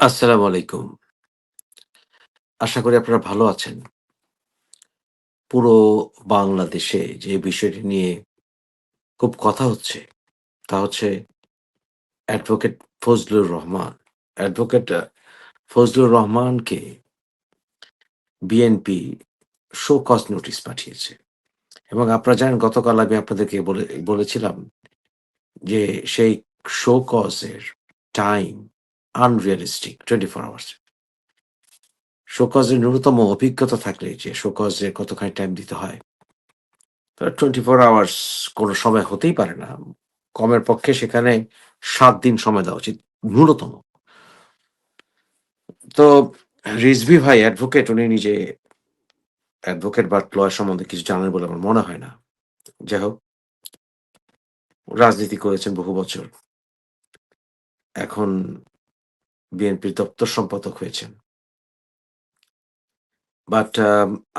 আসসালামু আলাইকুম। আশা করি আপনারা ভালো আছেন। পুরো বাংলাদেশে যে বিষয়টি নিয়ে খুব কথা হচ্ছে, তা হচ্ছে অ্যাডভোকেট ফজলুর রহমান। অ্যাডভোকেট ফজলুর রহমানকে বিএনপি শো কজ নোটিস পাঠিয়েছে। এবং আপনারা জানেন গতকাল আমি আপনাদেরকে বলে বলেছিলাম যে সেই শো কজ এর time unrealistic 24 hours. Show cause এর ন্যূনতম অভিজ্ঞতা থাকলে যে শো কজ এর কতখানি টাইম দিতে হয়। টোয়েন্টি ফোর আওয়ার্স কোনো সময় হতেই পারে না। কমের পক্ষে সেখানে সাত দিন সময় দেওয়া উচিত, ন্যূনতম। তো রিজভি ভাই অ্যাডভোকেট উনি নিজে অ্যাডভোকেট বা লয়ার সম্বন্ধে কিছু জানেন বলে আমার মনে হয় না। যাই হোক, রাজনীতি করেছেন বহু বছর। এখন বিএনপির দপ্তর সম্পাদক হয়েছেন। বাট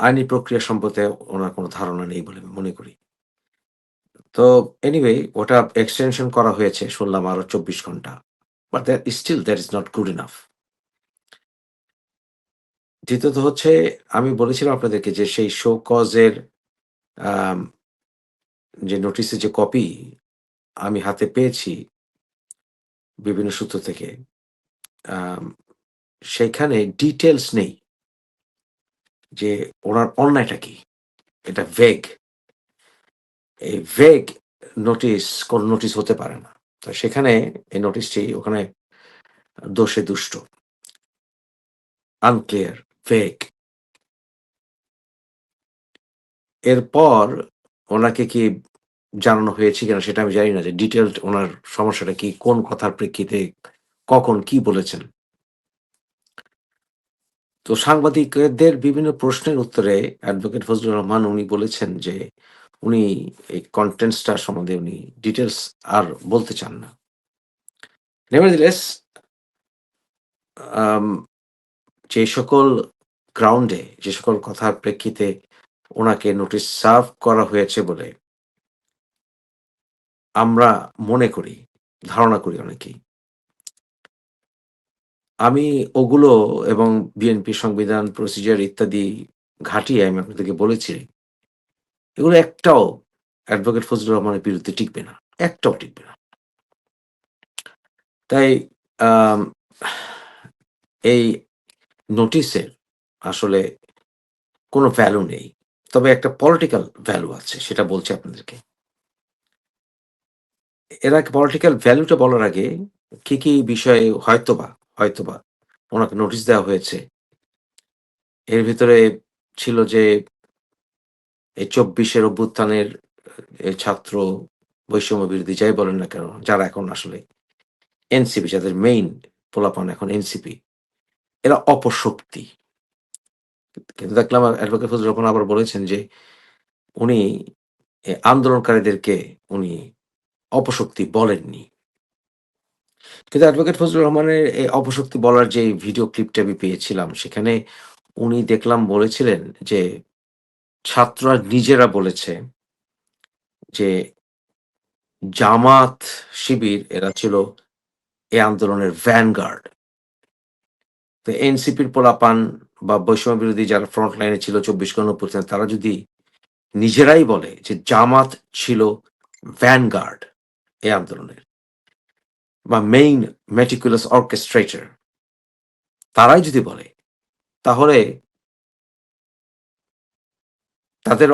আইনি প্রক্রিয়া সম্পর্কে ওনার কোনো ধারণা নেই বলে আমি মনে করি। তো এনিওয়ে ওটা এক্সটেনশন করা হয়েছে, শুনলাম আরও ২৪ ঘণ্টা। But that still that is not good enough. দ্বিতীয়ত হচ্ছে, আমি বলেছিলাম আপনাদেরকে যে সেই শো কজের এর যে নোটিসের যে কপি আমি হাতে পেয়েছি বিভিন্ন সূত্র থেকে। সেখানে ডিটেলস নেই। যে ওনার অন্যায়টা কি? এটা ভেগ। এই ভেগ নোটিস কোন নোটিস হতে পারে না। তো সেখানে এই নোটিসটি ওখানে দোষে দুষ্ট। Unclear, vague. এরপর ওনাকে কি জানানো হয়েছে কিনা সেটা আমি জানি না যে ডিটেইলড ওনার সমস্যাটা কি? কোন কথার প্রেক্ষিতে কখন কি বলেছেন? তো সাংবাদিকদের বিভিন্ন প্রশ্নের উত্তরে অ্যাডভোকেট ফজলুর রহমান উনি বলেছেন যে উনি এই কনটেন্টস টা সম্বন্ধে উনি ডিটেলস আর বলতে চান না। নেভারথেলেস আম যে সকল গ্রাউন্ডে যে সকল কথার প্রেক্ষিতে ওনাকে নোটিস সার্ভ করা হয়েছে বলে আমরা মনে করি, ধারণা করি অনেকেই। আমি ওগুলো এবং বিএনপি সংবিধান, প্রসিডিউর ইত্যাদি ঘাঁটিয়ে আমি আপনাদেরকে বলেছি এগুলো একটাও অ্যাডভোকেট ফজলুর রহমানের বিরুদ্ধে টিকবে না। একটাও টিকবে না। তাই এই নোটিসের আসলে কোনো ভ্যালু নেই। তবে একটা পলিটিক্যাল ভ্যালু আছে সেটা বলছি আপনাদেরকে। এরা পলিটিক্যাল ভ্যালুটা বলার আগে কি, কি বিষয়ে হয়তোবা, হয়তোবা ওনাকে নোটিস দেওয়া হয়েছে। এর ভিতরে ছিল যে এই ২৪ এর অভ্যুত্থানের ছাত্র বৈষম্য বিরোধী যাই বলেন না কেন, যারা এখন আসলে এনসিপি যাদের মেইন পোলাপান এখন এনসিপি এরা অপশক্তি। কিন্তু দেখলাম অ্যাডভোকেট ফজলুর রহমান আবার বলেছেন যে উনি আন্দোলনকারীদেরকে উনি অপশক্তি বলেননি। কিন্তু অ্যাডভোকেট ফজলুর রহমানের এই অপশক্তি বলার যে ভিডিও ক্লিপটা আমি পেয়েছিলাম, সেখানে উনি দেখলাম বলেছিলেন যে, ছাত্ররা নিজেরা বলেছে যে, জামাত শিবির, এরা ছিল এই আন্দোলনের ভ্যানগার্ড। তো এনসিপির পোলাপান বা বৈষম্য বিরোধী যারা ফ্রন্ট লাইনে ছিল ২৪ গণঅভ্যুত্থানে তারা যদি নিজেরাই বলে যে, জামাত ছিল ভ্যানগার্ড এই আন্দোলনের বা মেইন মেটিকুলাস অর্কেস্ট্রেটর তারাই যদি বলে তাহলে তাদের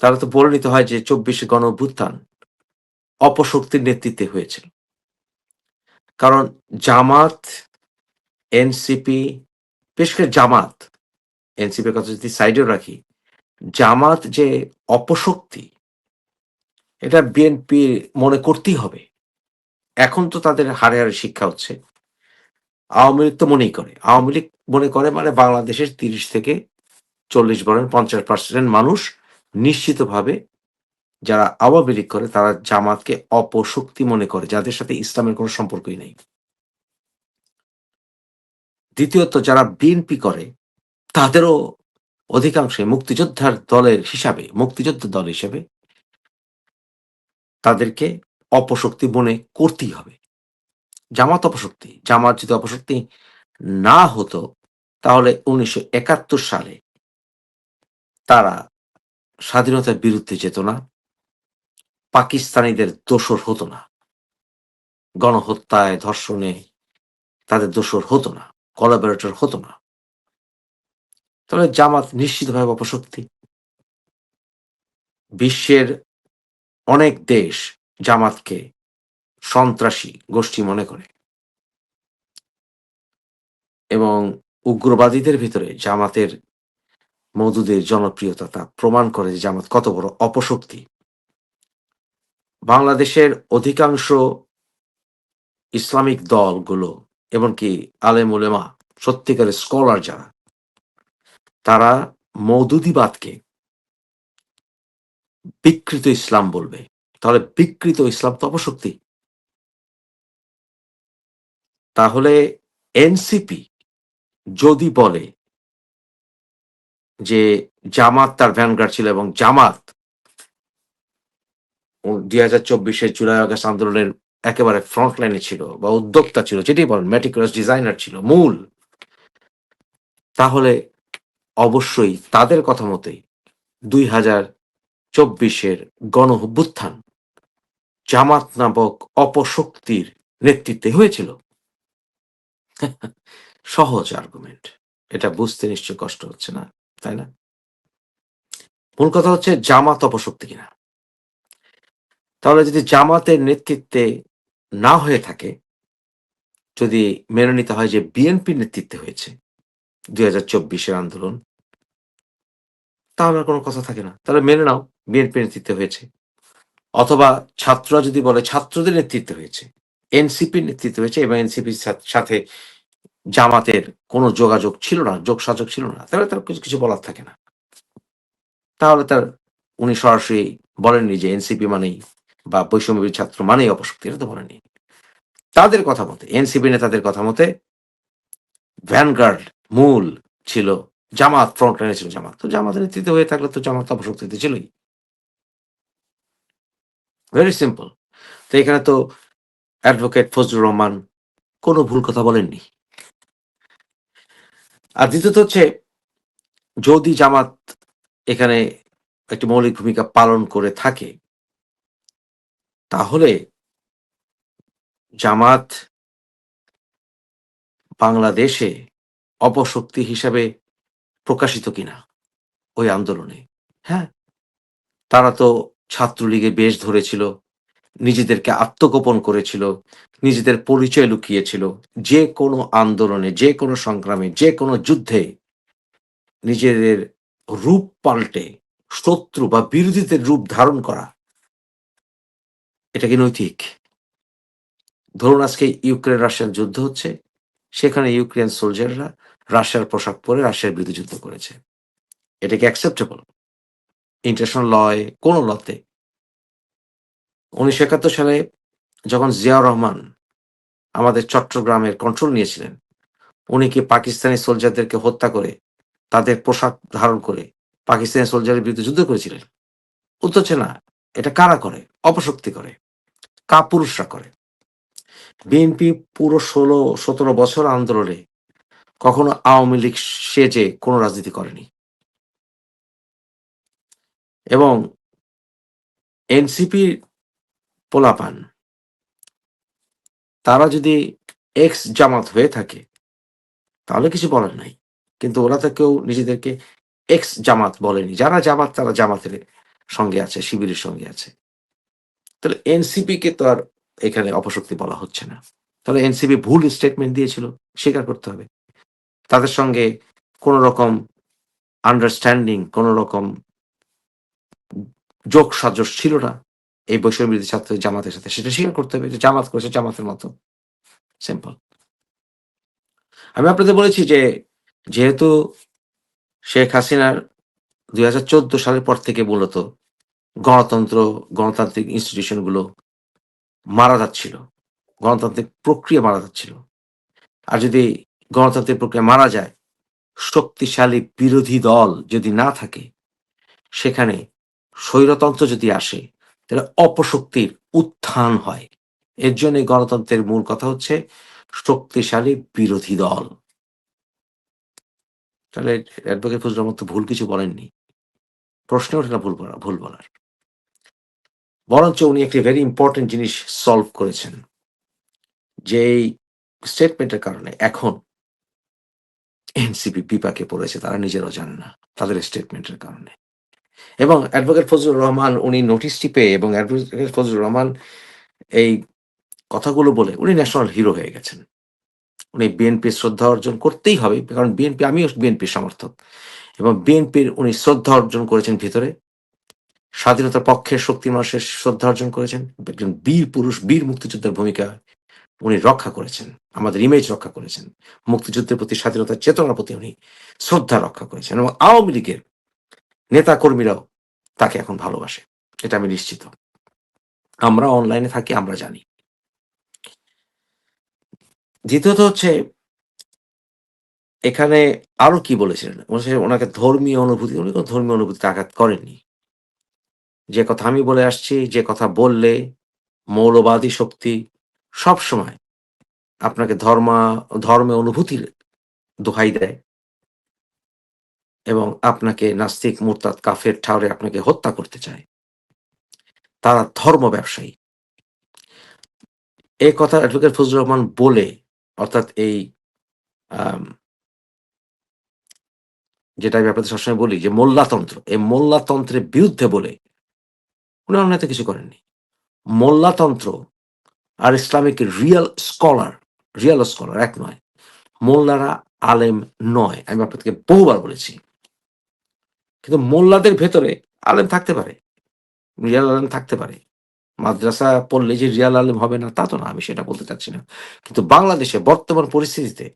তাহলে তো বলে নিতে হয় যে ২৪ গণ অভ্যুত্থান অপশক্তির নেতৃত্বে হয়েছিল। কারণ জামাত, এনসিপি, বিশেষ করে জামাত, এনসিপির কথা যদি সাইডেও রাখি, জামাত যে অপশক্তি এটা বিএনপি মনে করতেই হবে। এখন তো তাদের হারে হাড়ে শিক্ষা হচ্ছে। আওয়ামী লীগ তো মনেই করে। আওয়ামী লীগ মনে করে মানে বাংলাদেশের ৩০ থেকে ৪০ বলেন ৫০% মানুষ নিশ্চিতভাবে যারা আওয়ামী লীগ করে, তারা জামাতকে অপশক্তি মনে করে, যাদের সাথে ইসলামের কোনো সম্পর্কই নেই। দ্বিতীয়ত, যারা বিএনপি করে, তাদেরও অধিকাংশে মুক্তিযোদ্ধার দলের হিসাবে, মুক্তিযোদ্ধা দল হিসেবে তাদেরকে অপশক্তি মনে করতেই হবে। জামাত অপশক্তি, জামাত যদি অপশক্তি না হতো, তাহলে উনিশশো একাত্তর সালে তারা স্বাধীনতার বিরুদ্ধে যেত না, পাকিস্তানিদের দোষর হতো না, গণহত্যায় ধর্ষণে তাদের দোসর হতো না কলাবরেটর হতো না তাহলে জামাত নিশ্চিতভাবে অপশক্তি বিশ্বের অনেক দেশ জামাতকে সন্ত্রাসী গোষ্ঠী মনে করে। এবং উগ্রবাদীদের ভিতরে জামাতের মধুদের জনপ্রিয়তা তা প্রমাণ করে যে জামাত কত বড় অপশক্তি। বাংলাদেশের অধিকাংশ ইসলামিক দলগুলো এমনকি আলেম উলেমা, সত্যিকারের স্কলার যারা, তারা মৌদুদিবাদকে বিকৃত ইসলাম বলবে। তাহলে বিকৃত ইসলাম তো অপশক্তি। তাহলে এনসিপি যদি বলে যে জামাত তার ভ্যানগার্ড ছিল এবং জামাত দুই হাজার চব্বিশের জুলাই আগস্ট আন্দোলনের একেবারে ফ্রন্ট লাইনে ছিল বা উদ্যোক্তা ছিল, যেটি বলেন মেটিকুলাস ডিজাইনার ছিল, মূল, তাহলে অবশ্যই তাদের কথা মতোই দুই হাজার চব্বিশের গণ জামাত নামক অপশক্তির নেতৃত্বে হয়েছিল। সহজ আর্গুমেন্ট এটা বুঝতে নিশ্চয় কষ্ট হচ্ছে না, তাই না? মূল কথা হচ্ছে জামাত অপশক্তি কিনা। তাহলে যদি জামাতের নেতৃত্বে না হয়ে থাকে, যদি মেনে নিতে হয় যে বিএনপির নেতৃত্বে হয়েছে দুই হাজার চব্বিশের আন্দোলন, তাহলে কোনো কথা থাকে না। তাহলে মেনে নাও, বিএনপির নেতৃত্বে হয়েছে। অথবা ছাত্ররা যদি বলে, ছাত্রদের নেতৃত্বে হয়েছে, এনসিপির নেতৃত্বে হয়েছে এবং এনসিপির সাথে জামাতের কোনো যোগাযোগ ছিল না, যোগসাযোগ ছিল না, তাহলে তার কিছু কিছু বলার থাকে না। তাহলে তার, উনি সরাসরি বলেননি যে এনসিপি মানেই বা বৈষম্যবী ছাত্র মানেই অপশক্তি, এটা তো বলেনি তাদের কথা মতে, এনসিপি নেতাদের কথা মতে ভ্যানগার্ড মূল ছিল, জামাত ফ্রন্ট লাইনে ছিল জামাত। তো জামাতের নেতৃত্বে হয়ে থাকলে তো জামাত অপশক্তিতে ছিলই। ভেরি সিম্পল তো এখানে তো অ্যাডভোকেট ফজলুর রহমান কোনো ভুল কথা বলেননি। আর দ্বিতীয়ত হচ্ছে, যদি জামাত এখানে একটি মৌলিক ভূমিকা পালন করে থাকে, তাহলে জামাত বাংলাদেশে অপশক্তি হিসাবে প্রকাশিত কিনা ওই আন্দোলনে। হ্যাঁ তারা তো ছাত্রলীগে বেশ ধরেছিল, নিজেদেরকে আত্মগোপন করেছিল, নিজেদের পরিচয় লুকিয়েছিল, যে কোনো আন্দোলনে, যে কোনো সংগ্রামে, যে কোনো যুদ্ধে নিজেদের রূপ পাল্টে, শত্রু বা বিরোধীদের রূপ ধারণ করা। এটা কি নৈতিক? ধরুন আজকে ইউক্রেন রাশিয়ান যুদ্ধ হচ্ছে, সেখানে ইউক্রেন সোলজাররা রাশিয়ার পোশাক পরে রাশিয়ার বিরুদ্ধে যুদ্ধ করেছে। এটা কি অ্যাকসেপ্টেবল ইন্টারন্যাশনাল লয় কোন লতে উনিশশো একাত্তর সালে যখন জিয়াউর রহমান আমাদের চট্টগ্রামের কন্ট্রোল নিয়েছিলেন, উনি কি পাকিস্তানি সোলজারদেরকে হত্যা করে তাদের পোশাক ধারণ করে পাকিস্তানি সোলজারের বিরুদ্ধে যুদ্ধ করেছিলেন? উত্তর না, এটা কারা করে? অপশক্তি করে, কাপুরুষরা করে। বিএনপি পুরো ষোলো, সতেরো বছর আন্দোলনে কখনো আওয়ামী লীগ সেজে কোনো রাজনীতি করেনি। এবং এনসিপি পোলাপান, তারা যদি এক্স জামাত হয়ে থাকে, তাহলে কিছু বলার নাই। কিন্তু ওরা তো কেউ নিজেদেরকে এক্স জামাত বলেনি। যারা জামাত, তারা জামাতের সঙ্গে আছে, শিবিরের সঙ্গে আছে। তাহলে এনসিপি কে তো আর এখানে অপশক্তি বলা হচ্ছে না। তাহলে এনসিপি ভুল স্টেটমেন্ট দিয়েছিল, স্বীকার করতে হবে। তাদের সঙ্গে কোন রকম আন্ডারস্ট্যান্ডিং কোন রকম যোগ সাজস ছিল না। এই বৈষম্য বিরোধী ছাত্র জামাতের সাথে। সেটা স্বীকার করতে হবে যে জামাত করেছে জামাতের মতো। সিম্পল আমি আপনাদের বলেছি যে যেহেতু শেখ হাসিনার দুই হাজার চোদ্দ সালের পর থেকে মূলত গণতন্ত্র, গণতান্ত্রিক ইনস্টিটিউশনগুলো মারা যাচ্ছিল। গণতান্ত্রিক প্রক্রিয়া মারা যাচ্ছিল। আর যদি গণতান্ত্রিক প্রক্রিয়া মারা যায়, শক্তিশালী বিরোধী দল যদি না থাকে, সেখানে স্বৈরতন্ত্র যদি আসে, তাহলে অপশক্তির উত্থান হয়। এর জন্য গণতন্ত্রের মূল কথা হচ্ছে শক্তিশালী বিরোধী দল। তাহলে অ্যাডভোকেট রহমান তো ভুল কিছু বলেননি। প্রশ্ন ওঠে না ভুল বলা ভুল বলার বরঞ্চ উনি একটি ভেরি ইম্পর্টেন্ট জিনিস সলভ করেছেন, যে এই স্টেটমেন্টের কারণে এখন এনসিপি বিপাকে পড়েছে, তারা নিজেরাও জানে না, তাদের স্টেটমেন্টের কারণে। এবং অ্যাডভোকেট ফজলুর রহমান উনি নোটিশটি পেয়ে এবং অ্যাডভোকেট ফজলুর রহমান এই কথাগুলো বলে উনি ন্যাশনাল হিরো হয়ে গেছেন। উনি বিএনপির শ্রদ্ধা অর্জন করতেই হবে, কারণ বিএনপি আমিও বিএনপির সমর্থক। এবং বিএনপির উনি শ্রদ্ধা অর্জন করেছেন ভিতরে। স্বাধীনতার পক্ষের শক্তি মানুষের শ্রদ্ধা অর্জন করেছেন। একজন বীর পুরুষ, বীর মুক্তিযোদ্ধার ভূমিকা উনি রক্ষা করেছেন, আমাদের ইমেজ রক্ষা করেছেন। মুক্তিযুদ্ধের প্রতি স্বাধীনতার চেতনার প্রতি উনি শ্রদ্ধা রক্ষা করেছেন এবং আওয়ামী লীগের নেতা কর্মীরাও তাকে এখন ভালোবাসে। এটা আমি নিশ্চিত। আমরা অনলাইনে থাকি, আমরা জানি। দ্বিতীয়ত হচ্ছে, এখানে আরও কি বলেছিলেন? বলেছিলেন ওনাকে ধর্মীয় অনুভূতি, উনি কোনো ধর্মীয় অনুভূতিতে আঘাত করেননি। যে কথা আমি বলে আসছি, যে কথা বললে মৌলবাদী শক্তি সব সময় আপনাকে ধর্মা, ধর্মে অনুভূতির দোহাই দেয়। এবং আপনাকে নাস্তিক মুরতাদ কাফের ঠাউরে আপনাকে হত্যা করতে চায়। তারা ধর্ম ব্যবসায়ী। এই কথা অ্যাডভোকেট ফজলুর রহমান বলে, অর্থাৎ এই যেটা আমি আপনাদের সবসময় বলি যে মোল্লাতন্ত্র, এই মোল্লাতন্ত্রের বিরুদ্ধে বলে উনি অন্যায় কিছু করেননি। মোল্লাতন্ত্র আর Islamic real scholar real scholar এক নয়, মোল্লারা আলেম নয়। আমি আপনাদেরকে বহুবার বলেছি। কিন্তু মোল্লাদের ভেতরে আলেম থাকতে পারে। রিয়াল আলেম থাকতে পারে। মাদ্রাসা পড়লে যে রিয়াল আলেম হবে না, তা তো না, আমি সেটা বলতে চাচ্ছি না। কিন্তু বাংলাদেশে বর্তমান পরিস্থিতিতে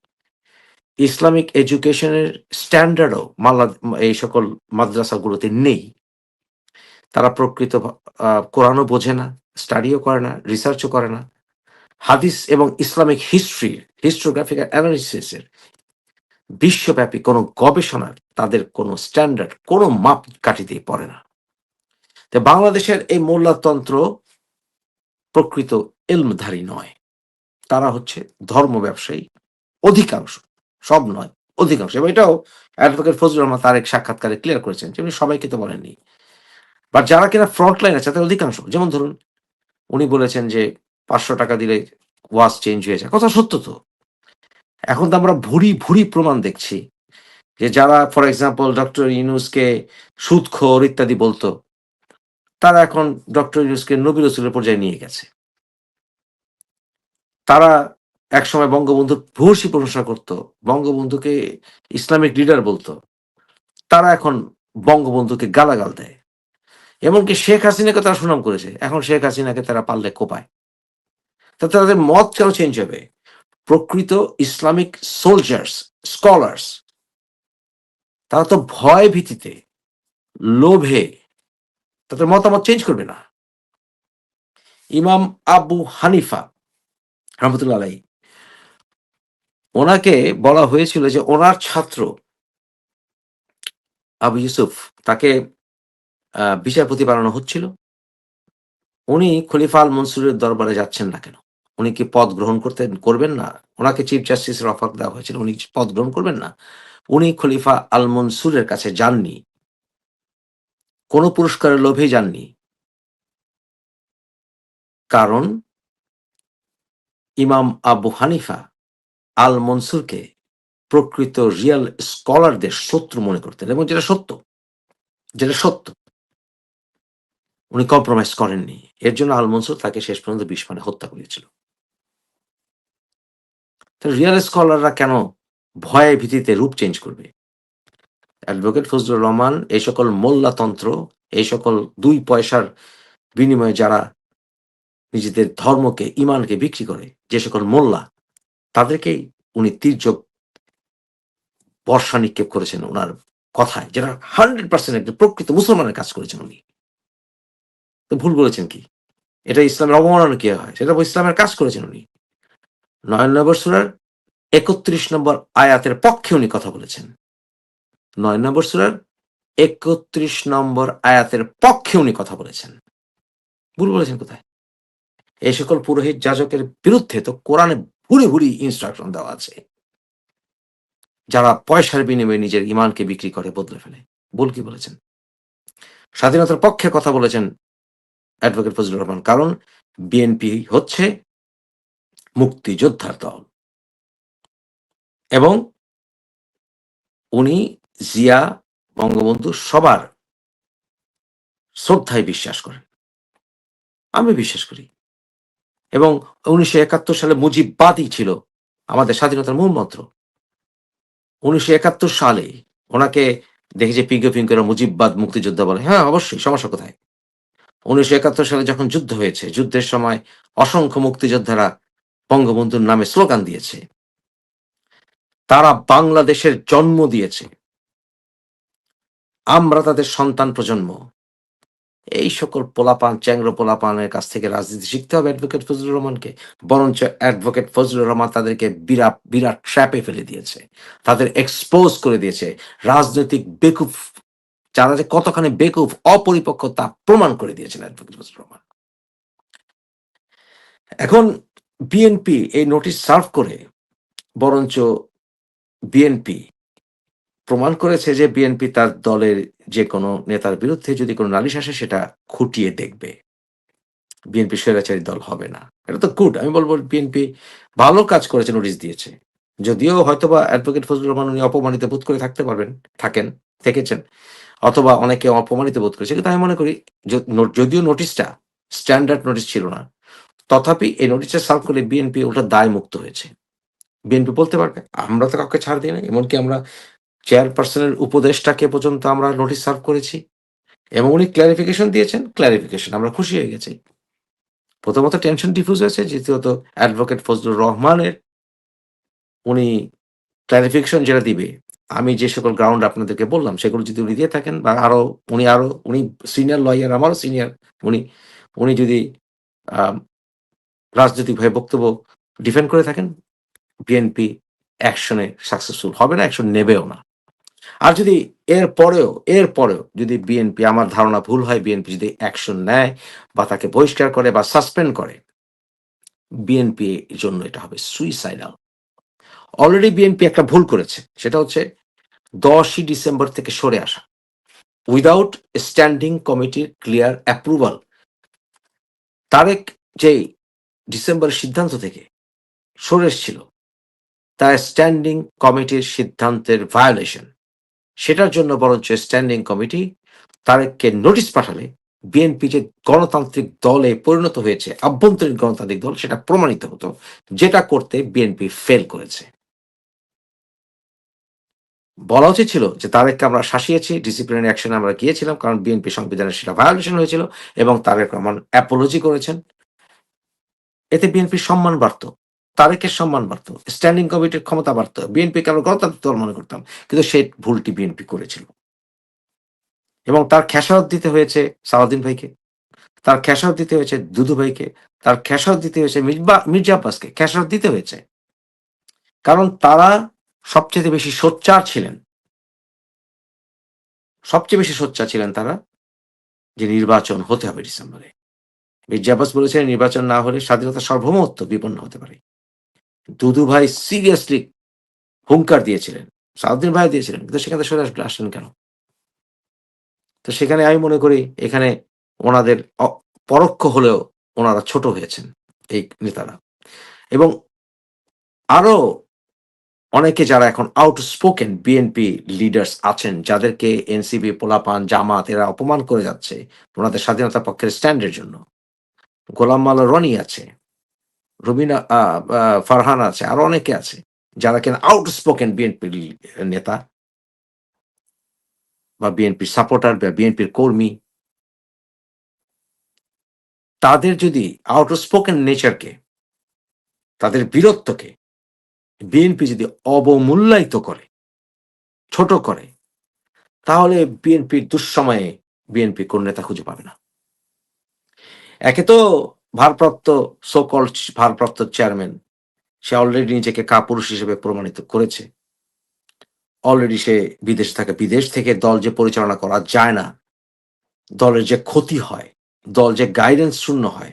ইসলামিক এডুকেশনের স্ট্যান্ডার্ডও মাল্লা এই সকল মাদ্রাসাগুলোতে নেই। তারা প্রকৃত কোরআনও বোঝে না, স্টাডিও করে না, রিসার্চও করে না। হাদিস এবং ইসলামিক হিস্ট্রি, হিস্টোগ্রাফিক অ্যানালিসিসের বিশ্বব্যাপী কোনো গবেষণার তাদের কোনো স্ট্যান্ডার্ড, কোনো মাপ কাঠিতেই পড়ে না। তো বাংলাদেশের এই মোল্লাতন্ত্র প্রকৃত এলমধারী নয়। তারা হচ্ছে ধর্ম ব্যবসায়ী, অধিকাংশ, সব নয়, অধিকাংশ। এবং এটাও অ্যাডভোকেট ফজলুর রহমান তার এক সাক্ষাৎকারে ক্লিয়ার করেছেন যে উনি সবাইকে তো বলেননি। বা যারা কিনা ফ্রন্ট লাইন আছে, তাদের অধিকাংশ। যেমন ধরুন, উনি বলেছেন যে পাঁচশো টাকা দিলে ওয়াজ চেঞ্জ হয়ে যায়। কথা সত্য তো। এখন তো আমরা ভুরি ভুরি প্রমাণ দেখছি যে যারা ফর এক্সাম্পল ডক্টর ইউনুসকে সুদখোর ইত্যাদি বলতো, তারা এখন ডক্টর ইউনুসকে নবী রসুলের পর্যায়ে নিয়ে গেছে। তারা একসময় বঙ্গবন্ধুর ভূয়সী প্রশংসা করত, বঙ্গবন্ধুকে ইসলামিক লিডার বলতো, তারা এখন বঙ্গবন্ধুকে গালাগাল দেয়। এমনকি শেখ হাসিনাকে তারা সুনাম করেছে, এখন শেখ হাসিনাকে তারা পারলে কোপায়। তা তাদের মত কেন চেঞ্জ হবে? প্রকৃত ইসলামিক সোলজার্স স্কলার্স তারা তো ভয় ভীতিতে, লোভে, তাদের মতামত চেঞ্জ করবে না। ইমাম আবু হানিফা রহমতুল্লাহ আলাই ওনাকে বলা হয়েছিল যে ওনার ছাত্র আবু ইউসুফ, তাকে বিচারপতি বানানো হচ্ছিল। উনি খলিফা আল মনসুরের দরবারে যাচ্ছেন না কেন? উনি কি পদ গ্রহণ করতে করবেন না? ওনাকে চিফ জাস্টিসের অফার দেওয়া হয়েছিল, উনি পদ গ্রহণ করবেন না? উনি খলিফা আল মনসুরের কাছে যাননি। কোনো পুরস্কারের লোভে যাননি। কারণ ইমাম আবু হানিফা আল মনসুরকে প্রকৃত রিয়াল স্কলারদের শত্রু মনে করতেন এবং যেটা সত্য যেটা সত্য, উনি কম্প্রোমাইজ করেননি। এর জন্য আল মনসুর তাকে শেষ পর্যন্ত বিষ মানে হত্যা করেছিল। রিয়াল স্কলাররা কেন ভয়ে ভীতিতে রূপ চেঞ্জ করবে? অ্যাডভোকেট ফজলুর রহমান, এই সকল মোল্লাতন্ত্র, এই সকল দুই পয়সার বিনিময়ে যারা নিজেদের ধর্মকে, ইমানকে বিক্রি করে, যে সকল মোল্লা, তাদেরকেই উনি তীর্যক বর্ষা নিক্ষেপ করেছেন ওনার কথায়, যেটা হান্ড্রেড পার্সেন্ট একজন প্রকৃত মুসলমানের কাজ করেছেন উনি। তো ভুল বলেছেন কি? এটা ইসলামের অবমাননা কি হয়, সেটা ইসলামের কাজ করেছেন উনি। নয় নম্বর সুরার একত্রিশ নম্বর আয়াতের পক্ষে উনি কথা বলেছেন। নয় নম্বর সুরার একত্রিশ নম্বর আয়াতের পক্ষে উনি কথা বলেছেন। ভুল বলেছেন কোথায়? এই সকল পুরোহিত যাজকের বিরুদ্ধে তো কোরআনে ভুরি ভুরি ইনস্ট্রাকশন দেওয়া আছে। যারা পয়সার বিনিময়ে নিজের ইমানকে বিক্রি করে, বদলে ফেলে। ভুল কি বলেছেন? স্বাধীনতার পক্ষে কথা বলেছেন অ্যাডভোকেট ফজলুর রহমান। কারণ বিএনপি হচ্ছে মুক্তিযোদ্ধার দল। এবং উনি জিয়া বঙ্গবন্ধু সবার শ্রদ্ধায় বিশ্বাস করেন। আমি বিশ্বাস করি। এবং উনিশশো একাত্তর সালে মুজিববাদই ছিল আমাদের স্বাধীনতার মূল মন্ত্র। উনিশশো একাত্তর সালে ওনাকে দেখেছে পিঙ্কে পিঙ্কেরা মুজিববাদ মুক্তিযোদ্ধা বলে হ্যাঁ অবশ্যই, সমস্যা কোথায়? উনিশশো একাত্তর সালে যখন যুদ্ধ হয়েছে, যুদ্ধের সময় অসংখ্য মুক্তিযোদ্ধারা বঙ্গবন্ধুর নামে স্লোগান দিয়েছে। তারা বাংলাদেশের জন্ম দিয়েছে। আমরা তাদের সন্তান প্রজন্ম। এই সকল পোলাপান চ্যাংর পোলাপানের কাছ থেকে রাজনীতি শিখতে হবে অ্যাডভোকেট ফজলুর রহমানকে। বরঞ্চ অ্যাডভোকেট ফজলুর রহমান তাদেরকে বিরাট বিরাট ট্র্যাপে ফেলে দিয়েছে। তাদের এক্সপোজ করে দিয়েছে। রাজনৈতিক বেকুফ, যারা যে কতখানি বেকুফ অপরিপক্ক তা প্রমাণ করে দিয়েছেন অ্যাডভোকেট ফজলুর রহমান। এখন বিএনপি এই নোটিশ সার্ভ করে, বরঞ্চ বিএনপি প্রমাণ করেছে যে বিএনপি তার দলের যে কোনো নেতার বিরুদ্ধে যদি কোনো নালিশ আসে, সেটা খুঁটিয়ে দেখবে। বিএনপি স্বৈরাচারী দল হবে না। এটা তো গুড, আমি বলব বিএনপি ভালো কাজ করেছে, নোটিশ দিয়েছে। যদিও হয়তোবা অ্যাডভোকেট ফজলুর রহমান উনি অপমানিত বোধ করে থাকতে পারবেন, থাকেন, থেকেছেন, অথবা অনেকে অপমানিত বোধ করেছে। কিন্তু আমি মনে করি যদিও নোটিশটা, স্ট্যান্ডার্ড নোটিশ ছিল না তথাপি এই নোটিশটা সার্ভ করলে বিএনপি ওটা দায় মুক্ত হয়েছে। বিএনপি বলতে পারবে, আমরা তো কাউকে ছাড় দিই না এমনকি আমরা চেয়ারপারসনের উপদেষ্টাকে পর্যন্ত আমরা নোটিশ সার্ভ করেছি। এবং উনি ক্লারিফিকেশন দিয়েছেন, ক্লারিফিকেশন, আমরা খুশি হয়ে গেছি। প্রথমত টেনশন ডিফিউজ হয়েছে, দ্বিতীয়ত অ্যাডভোকেট ফজলুর রহমানের উনি ক্লারিফিকেশন যেটা দিবে। আমি যে সকল গ্রাউন্ড আপনাদেরকে বললাম, সেগুলো যদি উনি দিয়ে থাকেন, বা আরও উনি আরও, উনি সিনিয়র লয়ার, আমারও সিনিয়র, উনি উনি যদি রাজনৈতিকভাবে বক্তব্য ডিফেন্ড করে থাকেন বিএনপি অ্যাকশনে সাকসেসফুল হবে না অ্যাকশন নেবেও না। আর যদি এর পরেও এর পরেও যদি বিএনপি আমার ধারণা ভুল হয় বিএনপি যদি অ্যাকশন নেয় বা তাকে বহিষ্কার করে বা সাসপেন্ড করে বিএনপি জন্য এটা হবে সুইসাইডাল অলরেডি বিএনপি একটা ভুল করেছে, সেটা হচ্ছে দশই ডিসেম্বর থেকে সরে আসা। উইদাউট স্ট্যান্ডিং কমিটির ক্লিয়ার অ্যাপ্রুভাল তারেক যেই ডিসেম্বরের সিদ্ধান্ত থেকে সরে এসেছিল তার স্ট্যান্ডিং কমিটির সিদ্ধান্তের ভায়োলেশন সেটার জন্য বরঞ্চ স্ট্যান্ডিং কমিটি তারেককে নোটিশ পাঠালে বিএনপি যে গণতান্ত্রিক দলে পরিণত হয়েছে, আভ্যন্তরীণ গণতান্ত্রিক দল, সেটা প্রমাণিত হতো, যেটা করতে বিএনপি ফেল করেছে। বলা উচিত ছিল যে তারেককে আমরা শাসিয়েছি ডিসিপ্লিনারি অ্যাকশনে আমরা গিয়েছিলাম, কারণ বিএনপি সংবিধানের সেটা ভায়োলেশন হয়েছিল এবং তারেক রহমান অ্যাপোলজি করেছেন। এতে বিএনপির সম্মান বাড়তো, তারেকের সম্মান বাড়তো স্ট্যান্ডিং কমিটির ক্ষমতা বাড়তো বিএনপিকে আমরা গণতান্ত্রিক দল মনে করতাম, কিন্তু সেই ভুলটি বিএনপি করেছিল। এবং তার খেসারত দিতে হয়েছে সালাউদ্দিন ভাইকে, তার খেসারত দিতে হয়েছে দুদু ভাইকে, তার খেসারত দিতে হয়েছে মির্জা আব্বাসকে খেসারত দিতে হয়েছে। কারণ তারা সবচেয়ে বেশি সোচ্চার ছিলেন। সবচেয়ে বেশি সোচ্চার ছিলেন তারা যে নির্বাচন হতে হবে ডিসেম্বরে। মির্জা বলেছিলেন, নির্বাচন না হলে স্বাধীনতা সার্বভৌমত্ব বিপন্ন হতে পারে। দুদু ভাই সিরিয়াসলি হুঙ্কার দিয়েছিলেন, সাউদ্দিন ভাই দিয়েছিলেন, কিন্তু সেখানে সরে আসলেন কেন? তো সেখানে আমি মনে করি এখানে ওনাদের পরোক্ষ হলেও ওনারা ছোট হয়েছেন এই নেতারা। এবং আরও অনেকে যারা এখন আউট স্পোকেন বিএনপি লিডার্স আছেন, যাদেরকে এনসিপি পোলাপান, জামাত, এরা অপমান করে যাচ্ছে ওনাদের স্বাধীনতা পক্ষের স্ট্যান্ডের জন্য। গোলাম মালা রনি আছে, রবিনা ফারহান আছে, আরও অনেকে আছে যারা কিনা আউট স্পোকেন বিএনপি নেতা বা বিএনপির সাপোর্টার বা বিএনপির কর্মী। তাদের যদি আউট স্পোকেন নেচারকে তাদের বীরত্বকে বিএনপি যদি অবমূল্যায়িত করে, ছোট করে, তাহলে বিএনপির দুঃসময়ে বিএনপি কোন নেতা খুঁজে পাবে না। একে তো ভারপ্রাপ্ত সকল ভারপ্রাপ্ত চেয়ারম্যান সে অলরেডি নিজেকে কাপুরুষ হিসেবে প্রমাণিত করেছে। অলরেডি সে বিদেশ থাকে, বিদেশ থেকে দল যে পরিচালনা করা যায় না, দলের যে ক্ষতি হয়, দল যে গাইডেন্স শূন্য হয়,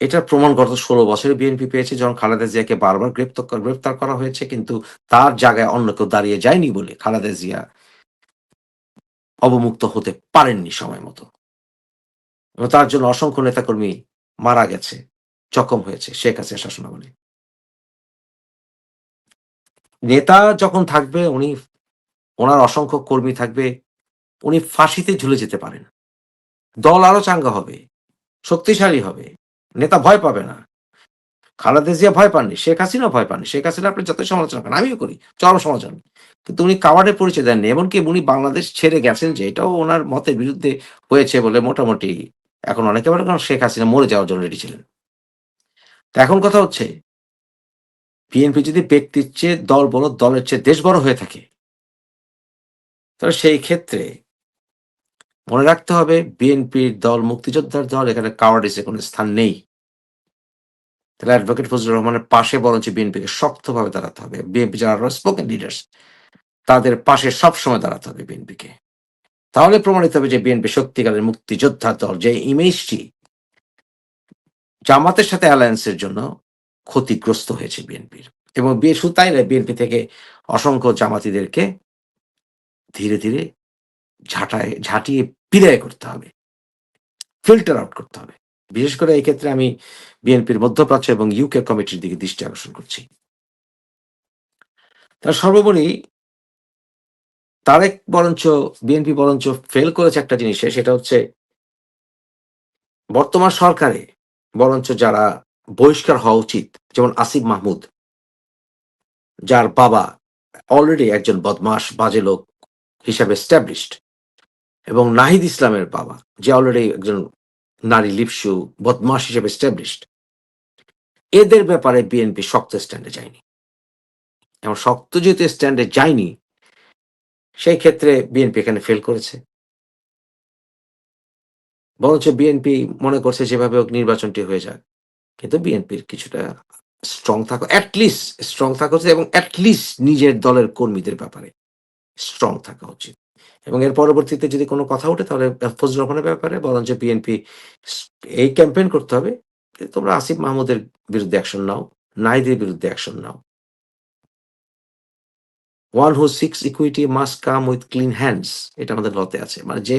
এটার প্রমাণ গত ১৬ বছরে বিএনপি পেয়েছে, যখন খালেদা জিয়াকে বারবার গ্রেপ্ত গ্রেপ্তার করা হয়েছে, কিন্তু তার জায়গায় অন্য কেউ দাঁড়িয়ে যায়নি বলে খালেদা জিয়া অবমুক্ত হতে পারেননি সময় মতো। এবং তার জন্য অসংখ্য নেতাকর্মী মারা গেছে, জখম হয়েছে, শেখ হাসিনা শাসনামলে। নেতা যখন থাকবে, উনি, ওনার অসংখ্য কর্মী থাকবে, উনি ফাঁসিতে ঝুলে যেতে পারেন। দল আরও চাঙ্গা হবে, শক্তিশালী হবে, নেতা ভয় পাবে না। খালেদা জিয়া ভয় পাননি, শেখ হাসিনা ভয় পাননি, শেখ হাসিনা আপনি যতই সমালোচনা করেন, আমিও করি, চরম সমালোচনা কিন্তু উনি কাওয়ার্ডের পরিচয় দেননি, এমনকি উনি বাংলাদেশ ছেড়ে গেছেন যে এটাও ওনার মতের বিরুদ্ধে হয়েছে বলে মোটামুটি এখন অনেকে বলে কারণ শেখ হাসিনা মরে যাওয়ার জন্য রেডি ছিলেন। তা এখন কথা হচ্ছে বিএনপি যদি ব্যক্তির চেয়ে দল বড় দলের চেয়ে দেশ বড় হয়ে থাকে, তাহলে সেই ক্ষেত্রে মনে রাখতে হবে বিএনপির দল, মুক্তিযোদ্ধার দল এখানে কাওয়ার্ডিসে কোনো স্থান নেই। তাহলে অ্যাডভোকেট ফজলুর রহমানের পাশে বরঞ্চ বিএনপিকে শক্তভাবে দাঁড়াতে হবে। বিএনপি যারা স্পোকেন লিডার্স তাদের পাশে সবসময় দাঁড়াতে হবে বিএনপিকে তাহলে প্রমাণিত হবে যে বিএনপি সত্যিকারের মুক্তিযোদ্ধা দল যে ইমেজটি জামাতের সাথে অ্যালায়েন্সের জন্য ক্ষতিগ্রস্ত হয়েছে বিএনপির। এবং বিয়ে নয় বিএনপি থেকে অসংখ্য জামাতিদেরকে ধীরে ধীরে ঝাঁটায়, ঝাঁটিয়ে বিদায় করতে হবে। ফিল্টার আউট করতে হবে। বিশেষ করে এই ক্ষেত্রে আমি বিএনপির মধ্যপ্রাচ্য এবং ইউকে কমিটির দিকে দৃষ্টি আকর্ষণ করছি। তার সর্বোপরি তারেক বরঞ্চ বিএনপি বরঞ্চ ফেল করেছে একটা জিনিসে, সেটা হচ্ছে বর্তমান সরকারে বরঞ্চ যারা বহিষ্কার হওয়া উচিত, যেমন আসিফ মাহমুদ, যার বাবা অলরেডি একজন বদমাস, বাজে লোক হিসাবে স্ট্যাবলিশড এবং নাহিদ ইসলামের বাবা, যে অলরেডি একজন নারী লিপসু, বদমাস হিসেবে স্ট্যাবলিশড এদের ব্যাপারে বিএনপি শক্ত স্ট্যান্ডে যায়নি। এবং শক্ত যেহেতু স্ট্যান্ডে যায়নি সেই ক্ষেত্রে বিএনপি এখানে ফেল করেছে। বরঞ্চ বিএনপি মনে করছে যেভাবে হোক নির্বাচনটি হয়ে যাক। কিন্তু বিএনপির কিছুটা স্ট্রং থাকা অ্যাটলিস্ট স্ট্রং থাকা উচিত এবং অ্যাটলিস্ট নিজের দলের কর্মীদের ব্যাপারে স্ট্রং থাকা উচিত। এবং এর পরবর্তীতে যদি কোনো কথা ওঠে তাহলে ফজল রহমানের ব্যাপারে বরঞ্চ বিএনপি এই ক্যাম্পেইন করতে হবে। তোমরা আসিফ মাহমুদের বিরুদ্ধে অ্যাকশন নাও নাইদের বিরুদ্ধে action now. One who seeks equity must come with clean hands, এটা আমাদের লতে আছে। মানে যে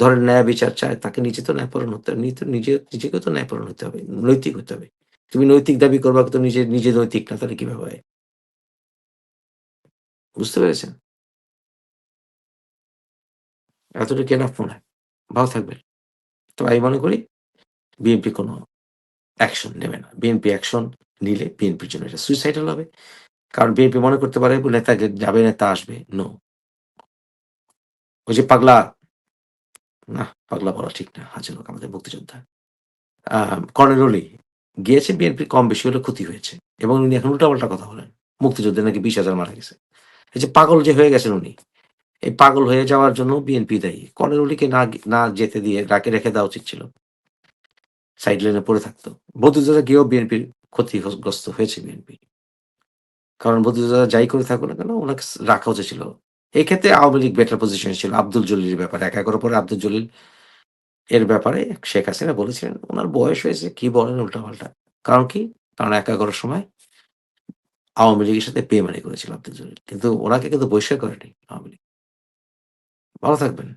ধরেন ন্যায় বিচার চায়, তাকে নিজে তো ন্যায়পরণ হতে হবে নিজে নিজে নিজেকে তো ন্যায়পরণ হতে হবে, নৈতিক হতে হবে। তুমি নৈতিক দাবি করবা তো নিজে নিজে নৈতিক না, তাহলে কীভাবে হয়? বুঝতে পেরেছেন? এতটুকু এনাফ মনে হয় ভালো থাকবেন। তো আমি মনে করি, বিএনপি কোনো অ্যাকশন নেবে না। বিএনপি অ্যাকশন নিলে বিএনপির জন্য এটা সুইসাইডাল হবে। কারণ বিএনপি মনে করতে পারে নেতা যাবে, নেতা আসবে। নো ওই যে পাগলা। না, পাগলা বলা ঠিক না, হাজার লোক আমাদের মুক্তিযোদ্ধা। কর্নেল গিয়েছে বিএনপি কম বেশি হলে ক্ষতি হয়েছে। এবং উনি এখন উল্টাপাল্টা কথা বলেন। মুক্তিযুদ্ধে নাকি বিশ হাজার মারা গেছে। এই যে পাগল যে হয়ে গেছেন উনি, এই পাগল হয়ে যাওয়ার জন্য বিএনপি দায়ী। কর্নেল অলিকে না না যেতে দিয়ে ডাকে রেখে দেওয়া উচিত ছিল। সাইড লাইনে পড়ে থাকতো। বৌদ্ধরা গিয়েও বিএনপির ক্ষতিগ্রস্ত হয়েছে বিএনপি কারণ বৌদ্ধরা যাই করে থাকুক না কেন, ওনাকে রাখা উচিত ছিল। এই ক্ষেত্রে আওয়ামী লীগ বেটার পজিশন ছিল। আব্দুল জলিলের ব্যাপারে, এক একের পরে আব্দুল জলিল এর ব্যাপারে শেখ হাসিনা বলেছিলেন, ওনার বয়স হয়েছে, কি বলেন উল্টাপাল্টা। কারণ কি? কারণ এক এগারোর সময় আওয়ামী লীগের সাথে বেমানি করেছিল আব্দুল জলিল। কিন্তু ওনাকে কিন্তু বহিষ্কার করেনি আওয়ামী লীগ। ভালো থাকবেন।